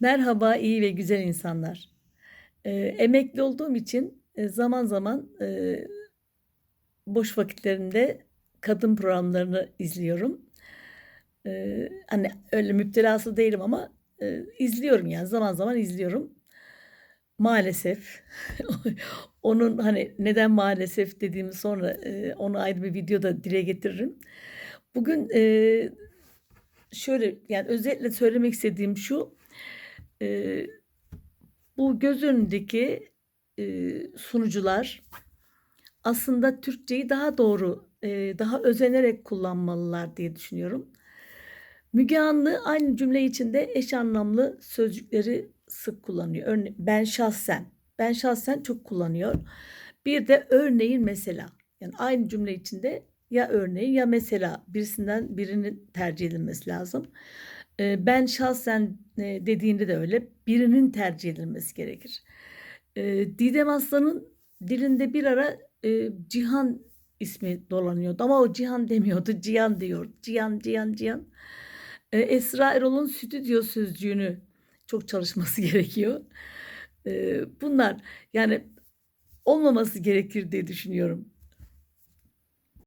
Merhaba, iyi ve güzel insanlar. Eee, emekli olduğum için, eee, zaman zaman, eee, boş vakitlerimde kadın programlarını izliyorum. Eee, hani, öyle müptelası değilim ama, eee, izliyorum yani zaman zaman izliyorum. Maalesef onun, hani, neden maalesef dediğimi sonra, eee, onu ayrı bir videoda dile getiririm. Bugün, eee, şöyle, yani, özetle söylemek istediğim şu: Eee, bu göz önündeki, eee, sunucular aslında Türkçeyi daha doğru, eee, daha özenerek kullanmalılar diye düşünüyorum. Müge Anlı aynı cümle içinde eş anlamlı sözcükleri sık kullanıyor. Örne ben şahsen, ben şahsen çok kullanıyor. Bir de örneğin mesela, yani aynı cümle içinde ya örneğin ya mesela birisinden birinin tercih edilmesi lazım. Ben şahsen, dediğinde de öyle, birinin tercih edilmesi gerekir. Didem Aslan'ın dilinde bir ara, Cihan ismi dolanıyordu ama o Cihan demiyordu, Cihan diyor. Cihan, Cihan, Cihan. Esra Erol'un stüdyo sözcüğünü çok çalışması gerekiyor. Bunlar, yani, olmaması gerekir diye düşünüyorum.